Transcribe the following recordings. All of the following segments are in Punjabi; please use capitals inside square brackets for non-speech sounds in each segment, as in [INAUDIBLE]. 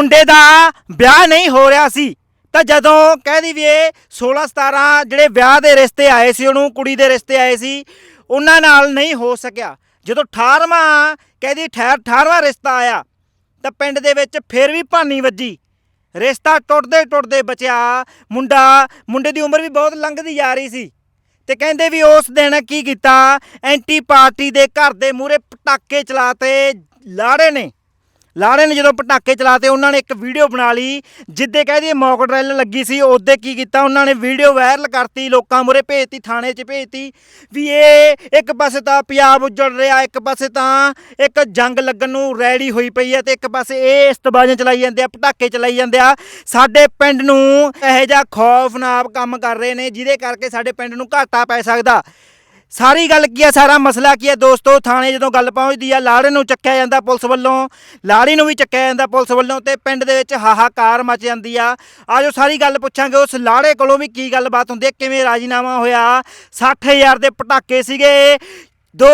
ਮੁੰਡੇ ਦਾ ਵਿਆਹ ਨਹੀਂ ਹੋ ਰਿਹਾ ਸੀ। ਤਾਂ ਜਦੋਂ ਕਹਿਦੀ ਵੀ ਇਹ 16 17 ਜਿਹੜੇ ਵਿਆਹ ਦੇ ਰਿਸ਼ਤੇ ਆਏ ਸੀ, ਉਹਨੂੰ ਕੁੜੀ ਦੇ ਰਿਸ਼ਤੇ ਆਏ ਸੀ, ਉਹਨਾਂ ਨਾਲ ਨਹੀਂ ਹੋ ਸਕਿਆ। ਜਦੋਂ 18ਵਾਂ ਕਹਿਦੀ 18ਵਾਂ ਰਿਸ਼ਤਾ ਆਇਆ, ਤਾਂ ਪਿੰਡ ਦੇ ਵਿੱਚ ਫਿਰ ਵੀ ਭਾਨੀ ਵੱਜੀ। ਰਿਸ਼ਤਾ ਟੁੱਟਦੇ ਟੁੱਟਦੇ ਬਚਿਆ। ਮੁੰਡਾ, ਮੁੰਡੇ ਦੀ ਉਮਰ ਵੀ ਬਹੁਤ ਲੰਘਦੀ ਜਾ ਰਹੀ ਸੀ। ਤੇ ਕਹਿੰਦੇ ਵੀ ਉਸ ਦਿਨ ਕੀ ਕੀਤਾ, ਐਂਟੀ ਪਾਰਟੀ ਦੇ ਘਰ ਦੇ ਮੂਹਰੇ ਪਟਾਕੇ ਚਲਾਤੇ ਲਾੜੇ ਨੇ। ਲਾੜੇ ਨੇ ਜਦੋਂ ਪਟਾਕੇ ਚਲਾਤੇ, ਉਹਨਾਂ ਨੇ ਇੱਕ ਵੀਡੀਓ ਬਣਾ ਲਈ, ਜਿੱਦੇ ਕਹਦੀ ਮੌਕ ਡਰਿੱਲ ਲੱਗੀ ਸੀ, ਉਹਦੇ ਕੀ ਕੀਤਾ, ਉਹਨਾਂ ਨੇ ਵੀਡੀਓ ਵਾਇਰਲ ਕਰਤੀ, ਲੋਕਾਂ ਮੂਹਰੇ ਭੇਜਤੀ, ਥਾਣੇ 'ਚ ਭੇਜਤੀ, ਵੀ ਇਹ ਇੱਕ ਪਾਸੇ ਤਾਂ ਪੰਜਾਬ ਉੱਜੜ ਰਿਹਾ, ਇੱਕ ਪਾਸੇ ਤਾਂ ਇੱਕ ਜੰਗ ਲੱਗਣ ਨੂੰ ਰੈਡੀ ਹੋਈ ਪਈ ਹੈ ਤੇ ਇੱਕ ਪਾਸੇ ਇਹ ਇਸਤਬਾਜ਼ਾਂ ਚਲਾਈ ਜਾਂਦੇ ਆ, ਪਟਾਕੇ ਚਲਾਈ ਜਾਂਦੇ ਆ। ਸਾਡੇ ਪਿੰਡ ਨੂੰ ਇਹੋ ਜਿਹਾ ਖੌਫਨਾਕ ਕੰਮ ਕਰ ਰਹੇ ਨੇ, ਜਿਹਦੇ ਕਰਕੇ ਸਾਡੇ ਪਿੰਡ ਨੂੰ ਘਾਟਾ ਪੈ ਸਕਦਾ। ਸਾਰੀ ਗੱਲ ਕੀ ਹੈ ਸਾਰਾ ਮਸਲਾ ਕੀ ਹੈ ਦੋਸਤੋ, ਥਾਣੇ ਜਦੋਂ ਗੱਲ ਪਹੁੰਚਦੀ ਆ, ਲਾੜੇ ਨੂੰ ਚੱਕਿਆ ਜਾਂਦਾ ਪੁਲਿਸ ਵੱਲੋਂ। ਲਾੜੀ ਨੂੰ ਵੀ ਚੱਕਿਆ ਜਾਂਦਾ ਪੁਲਿਸ ਵੱਲੋਂ ਤੇ ਪਿੰਡ ਦੇ ਵਿੱਚ ਹਾਹਾਕਾਰ ਮਚ ਜਾਂਦੀ ਆ। ਆਜੋ ਸਾਰੀ ਗੱਲ ਪੁੱਛਾਂਗੇ, ਉਸ ਲਾੜੇ ਕੋਲੋਂ ਵੀ ਕੀ ਗੱਲਬਾਤ ਹੁੰਦੀ ਹੈ ਕਿਵੇਂ ਰਾਜੀਨਾਮਾ ਹੋਇਆ? 60000 ਦੇ ਪਟਾਕੇ ਸੀਗੇ। ਦੋ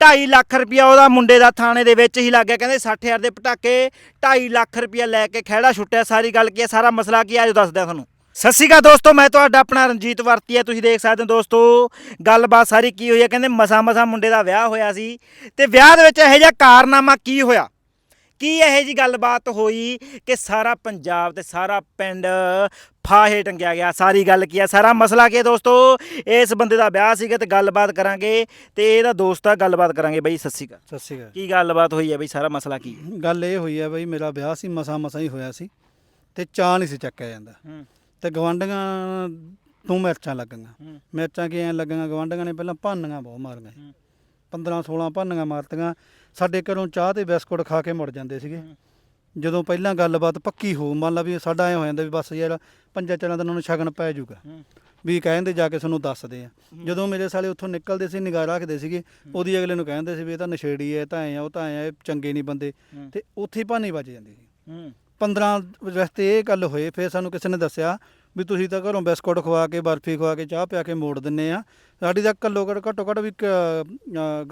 2.5 ਲੱਖ ਰੁਪਇਆ ਉਹਦਾ ਮੁੰਡੇ ਦਾ ਥਾਣੇ ਦੇ ਵਿੱਚ ਹੀ ਲੱਗ ਗਿਆ। ਕਹਿੰਦੇ 60000 ਦੇ ਪਟਾਕੇ 2.5 ਲੱਖ ਰੁਪਇਆ ਲੈ ਕੇ ਖਹਿੜਾ ਛੁੱਟਿਆ। ਸਾਰੀ ਗੱਲ ਕੀ ਹੈ ਸਾਰਾ ਮਸਲਾ ਕੀ ਹੈ ਆਜੋ ਦੱਸਦਾ ਤੁਹਾਨੂੰ। ਸਤਿ ਸ਼੍ਰੀ ਅਕਾਲ ਦੋਸਤੋ ਮੈਂ ਤੁਹਾਡਾ ਆਪਣਾ ਰਣਜੀਤ ਵਰਤੀ ਹੈ। ਤੁਸੀਂ ਦੇਖ ਸਕਦੇ ਹੋ ਦੋਸਤੋ ਗੱਲਬਾਤ ਸਾਰੀ ਕੀ ਹੋਈ ਹੈ? ਕਹਿੰਦੇ ਮਸਾ ਮਸਾ ਮੁੰਡੇ ਦਾ ਵਿਆਹ ਹੋਇਆ ਸੀ ਤੇ ਵਿਆਹ ਦੇ ਵਿੱਚ ਇਹੋ ਜਿਹਾ ਕਾਰਨਾਮਾ ਕੀ ਹੋਇਆ? ਕੀ ਇਹੋ ਜੀ ਗੱਲਬਾਤ ਹੋਈ ਕਿ ਸਾਰਾ ਪੰਜਾਬ ਤੇ ਸਾਰਾ ਪਿੰਡ ਫਾਹੇ ਟੰਗਿਆ ਗਿਆ? ਸਾਰੀ ਗੱਲ ਕੀ ਹੈ? ਸਾਰਾ ਮਸਲਾ ਕੀ ਹੈ ਦੋਸਤੋ? ਇਸ ਬੰਦੇ ਦਾ ਵਿਆਹ ਸੀਗਾ ਤੇ ਗੱਲਬਾਤ ਕਰਾਂਗੇ ਤੇ ਇਹਦਾ ਦੋਸਤ ਆ ਗੱਲਬਾਤ ਕਰਾਂਗੇ ਬਈ ਸਤਿ ਸ਼੍ਰੀ ਅਕਾਲ। ਸਤਿ ਸ਼੍ਰੀ ਅਕਾਲ। ਕੀ ਗੱਲਬਾਤ ਹੋਈ ਹੈ ਬਈ? ਸਾਰਾ ਮਸਲਾ ਕੀ ਗੱਲ ਇਹ ਹੋਈ ਹੈ ਬਈ ਮੇਰਾ ਵਿਆਹ ਸੀ ਮਸਾ ਮਸਾ ਹੀ ਹੋਇਆ ਸੀ ਤੇ ਚਾਹ ਨਹੀਂ ਸੀ ਚੱਕਿਆ ਜਾਂਦਾ। ਹੂੰ। ਤੇ ਗਵਾਂਢੀਆਂ ਤੋਂ ਮਿਰਚਾਂ ਲੱਗੀਆਂ। ਹੂੰ। ਮਿਰਚਾਂ ਕੀ ਐ ਲੱਗੀਆਂ ਗਵਾਂਢੀਆਂ ਨੇ ਪਹਿਲਾਂ ਭਾਨੀਆਂ ਬਹੁਤ ਮਾਰੀਆਂ। ਹੂੰ। 15 16 ਭਾਨੀਆਂ ਮਾਰਤੀਆਂ। ਸਾਡੇ ਘਰੋਂ ਚਾਹ ਤੇ ਬਿਸਕੁਟ ਖਾ ਕੇ ਮੁੜ ਜਾਂਦੇ ਸੀਗੇ। ਹੂੰ। ਜਦੋਂ ਪਹਿਲਾਂ ਗੱਲਬਾਤ ਪੱਕੀ ਹੋ ਮੰਨ ਲਾ ਵੀ ਸਾਡਾ ਐ ਹੋ ਜਾਂਦਾ ਵੀ ਬਸ ਯਾਰ ਪੰਜਾਂ ਚਾਰਾਂ ਦਿਨਾਂ ਨੂੰ ਸ਼ਗਨ ਪੈ ਜਾਊਗਾ। ਹੂੰ। ਵੀ ਕਹਿੰਦੇ ਜਾ ਕੇ ਤੁਹਾਨੂੰ ਦੱਸਦੇ ਆ। ਜਦੋਂ ਮੇਰੇ ਸਾਲੇ ਉੱਥੋਂ ਨਿਕਲਦੇ ਸੀ ਨਿਗਾਹ ਰੱਖਦੇ ਸੀਗੇ ਉਹਦੀ ਅਗਲੇ ਨੂੰ ਕਹਿੰਦੇ ਸੀ ਵੀ ਇਹ ਤਾਂ ਨਸ਼ੇੜੀ ਐ ਇਹ ਤਾਂ ਐ ਆ ਉਹ ਤਾਂ ਐ ਆ ਇਹ ਚੰਗੇ ਨਹੀਂ ਬੰਦੇ। ਹੂੰ। ਤੇ ਉੱਥੇ ਹੀ ਭਾਨੀ ਵੱਜ ਜਾਂਦੀ ਸੀ। ਹੂੰ। 15 ਰਸਤੇ ਇਹ ਗੱਲ ਹੋਏ ਫਿਰ ਸਾਨੂੰ ਕਿਸੇ ਨੇ ਦੱਸਿਆ ਵੀ ਤੁਸੀਂ ਤਾਂ ਘਰੋਂ ਬਿਸਕੁਟ ਖਵਾ ਕੇ ਬਰਫੀ ਖਵਾ ਕੇ ਚਾਹ ਪਿਆ ਕੇ ਮੋੜ ਦਿੰਨੇ ਆ। ਸਾਡੀ ਤਾਂ ਕੱਲੋ ਘੱਟ ਘੱਟੋ ਘੱਟ ਵੀ